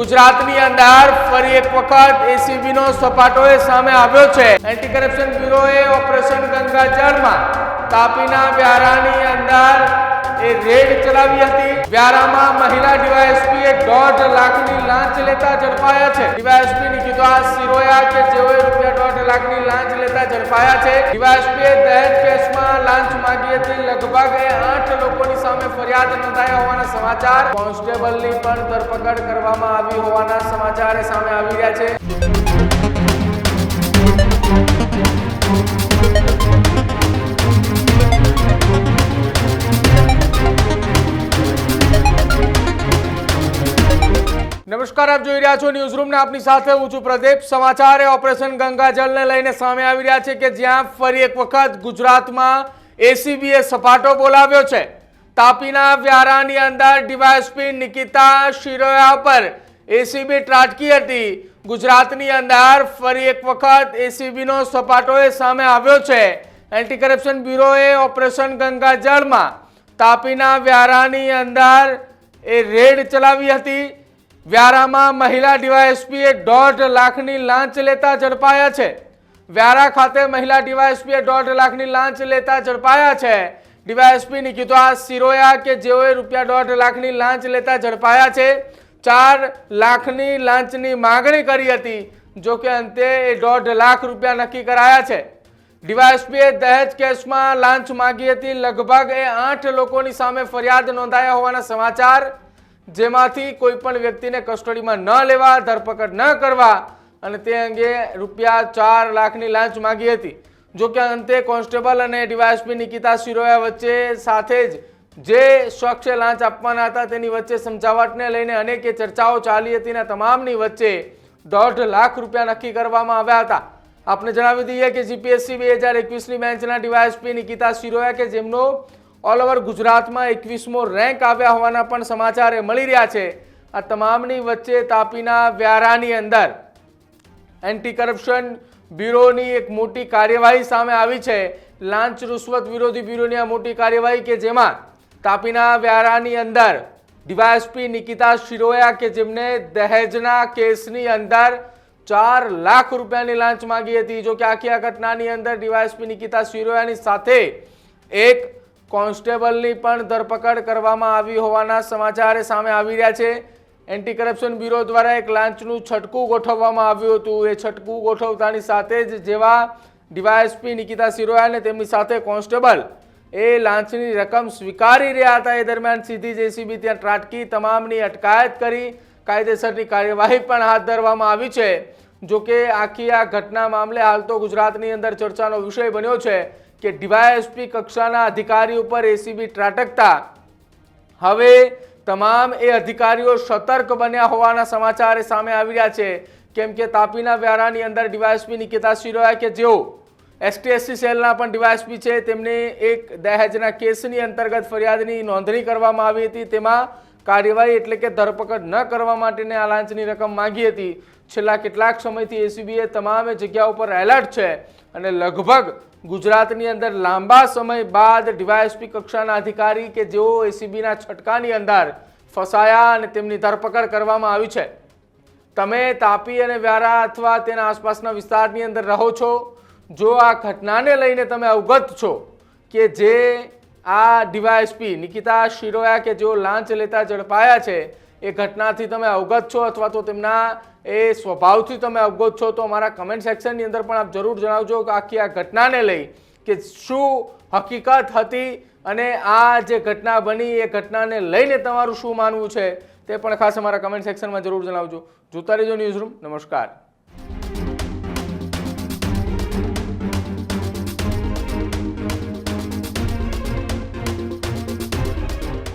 ગુજરાતની અંદર ફરી એક વખત એસીબીનો સપાટોએ સામે આવ્યો છે. એન્ટી કરપ્શન બ્યુરોએ ઓપરેશન ગંગા જળમાં તાપીના વ્યારાની અંદર એ રેડ ચલાવી હતી. વ્યારામાં મહિલા ડીવાયએસપી દોઢ લાખની લાંચ લેતા ઝડપાયા છે. ડીવાયએસપી નિકિતા સિરોયા કે જેઓએ રૂપિયા દોઢ લાખની લાંચ લેતા ઝડપાયા છે. ડીવાયએસપીએ દહેજ કેસમાં લાંચ માંગી હતી. લગભગ એ આઠ ફરિયાદ નોંધાયા હોવાના સમાચાર કોન્સ્ટેબલની પણ ધરપકડ કરવામાં આવી હોવાના સમાચાર સામે આવી રહ્યા છે. નમસ્કાર, આપ જોઈ રહ્યા છો ન્યૂઝ રૂમ ને આપની સાથે હું છું પ્રદીપ. સમાચાર ઓપરેશન ગંગાજળને લઈને સામે આવી રહ્યા છે કે જ્યાં ફરી એક વખત ગુજરાતમાં એસીબીએ સપાટો બોલાવ્યો છે. તાપીના વ્યારાની અંદર ડીવાયએસપી નિકિતા શિરોયા પર એસીબી ત્રાટકી હતી. ગુજરાતની અંદર ફરી એક વખત એસીબીનો સપાટો એ સામે આવ્યો છે. એન્ટી કરપ્શન બ્યુરોએ ઓપરેશન ગંગાજળમાં તાપીના વ્યારાની અંદર એ રેડ ચલાવી હતી. વ્યારામાં મહિલા ડીવાયએસપીએ દોઢ લાખની લાંચ લેતા ઝડપાયા છે. વ્યારા ખાતે મહિલા ડીવાયએસપીએ દોઢ લાખની લાંચ લેતા ઝડપાયા છે. ડીવાયએસપી નિકિતા સિરોયા કે જેઓએ રૂપિયા દોઢ લાખની લાંચ લેતા ઝડપાયા છે, ચાર લાખની લાંચની માગણી કરી હતી, જો કે અંતે એ દોઢ લાખ રૂપિયા નક્કી કરાયા છે. ડીવાયએસપીએ દહેજ કેસમાં લાંચ માગી હતી, લગભગ એ આઠ લોકોની સામે ફરિયાદ નોંધાયા હોવાના સમાચાર, જેમાંથી કોઈ પણ વ્યક્તિને કસ્ટડીમાં ન લેવા, ધરપકડ ન કરવા અને તે અંગે રૂપિયા ચાર લાખની લાંચ માગી હતી. જો કે અંતે કોન્સ્ટેબલ અને ડીવાયએસપી નિકિતા શિરોયા વચ્ચે સાથે જ જે સ્વચ્છ લાંચ આપવાના હતા તેની વચ્ચે સમજાવટને લઈને અનેકે ચર્ચાઓ ચાલી હતી અને તમામની વચ્ચે દોઢ લાખ રૂપિયા નક્કી કરવામાં આવ્યા હતા. આપને જણાવી દઈએ કે જીપીએસસી બે હજાર એકવીસની બેન્ચના ડીવાયએસપી નિકિતા શિરોયા કે જેમનો ઓલ ઓવર ગુજરાતમાં એકવીસમો રેન્ક આવ્યા હોવાના પણ સમાચાર મળી રહ્યા છે. આ તમામની વચ્ચે તાપીના વ્યારાની અંદર એન્ટી કરપ્શન બ્યુરોની એક મોટી કાર્યવાહી સામે આવી છે. લાંચ રૂશ્વત વિરોધી બ્યુરોની આ મોટી કાર્યવાહી કે જેમાં તાપીના વ્યારાની અંદર ડીવાયએસપી નિકિતા શિરોયા કે જેમને દહેજના કેસની અંદર ચાર લાખ રૂપિયાની લાંચ માગી હતી. જો કે આખી આ ઘટનાની અંદર ડીવાયએસપી નિકિતા શિરોયાની સાથે એક કોન્સ્ટેબલની પણ ધરપકડ કરવામાં આવી હોવાના સમાચાર સામે આવી રહ્યા છે. એન્ટી કરપ્શન બ્યુરો દ્વારા એક લાંચનું છટકું ગોઠવવામાં આવ્યું હતું. એ છટકું ગોઠવતાની સાથે જ જેવા ડીવાયએસપી નિકિતા સિરોયા અને તેમની સાથે કોન્સ્ટેબલ એ લાંચની રકમ સ્વીકારી રહ્યા હતા. એ દરમિયાન સીધી જેસીબી ત્યાં ત્રાટકી, તમામની અટકાયત કરી, કાયદેસરની કાર્યવાહી પણ હાથ ધરવામાં આવી છે. જો કે આખી આ ઘટના મામલે હાલ તો ગુજરાતની અંદર ચર્ચાનો વિષય બન્યો છે કે ડીવાયએસપી કક્ષાના અધિકારી ઉપર એસીબી ત્રાટકતા. હવે તમામ એ અધિકારીઓ સતર્ક બન્યા હોવાના સમાચાર સામે આવી રહ્યા છે. કેમ કે તાપીના વ્યારાની અંદર ડીવાયએસપી નિકિતા શિરોયા કે જેઓ એસટીએસસી સેલના પણ ડીવાયએસપી છે, તેમને એક દહેજના કેસની અંતર્ગત ફરિયાદની નોંધણી કરવામાં આવી હતી. તેમાં કાર્યવાહી એટલે કે ધરપકડ ન કરવા માટેની આ લાંચની રકમ માંગી હતી. છેલ્લા કેટલાક સમયથી એસીબીએ તમામ જગ્યા ઉપર એલર્ટ છે અને લગભગ ગુજરાતની અંદર લાંબા સમય બાદ ડીવાયએસપી કક્ષાના અધિકારી કે જેઓ એસીબીના છટકાની અંદર ફસાયા અને તેમની ધરપકડ કરવામાં આવી છે. તમે તાપી અને વ્યારા અથવા તેના આસપાસના વિસ્તારની અંદર રહો છો. જો આ ઘટનાને લઈને તમે અવગત છો કે જે આ ડીવાયએસપી નિકિતા શિરોયા કે જેઓ લાંચ લેતા ઝડપાયા છે એ ઘટનાથી તમે અવગત છો અથવા તો તેમના એ સ્વભાવથી તમે અવગત છો, તો અમારા કમેન્ટ સેક્શનની અંદર પણ આપ જરૂર જણાવજો કે આખી આ ઘટનાને લઈ કે શું હકીકત હતી અને આ જે ઘટના બની, એ ઘટનાને લઈને તમારું શું માનવું છે તે પણ ખાસ અમારા કમેન્ટ સેક્શનમાં જરૂર જણાવજો. જોતા રહેજો ન્યૂઝ રૂમ નમસ્કાર.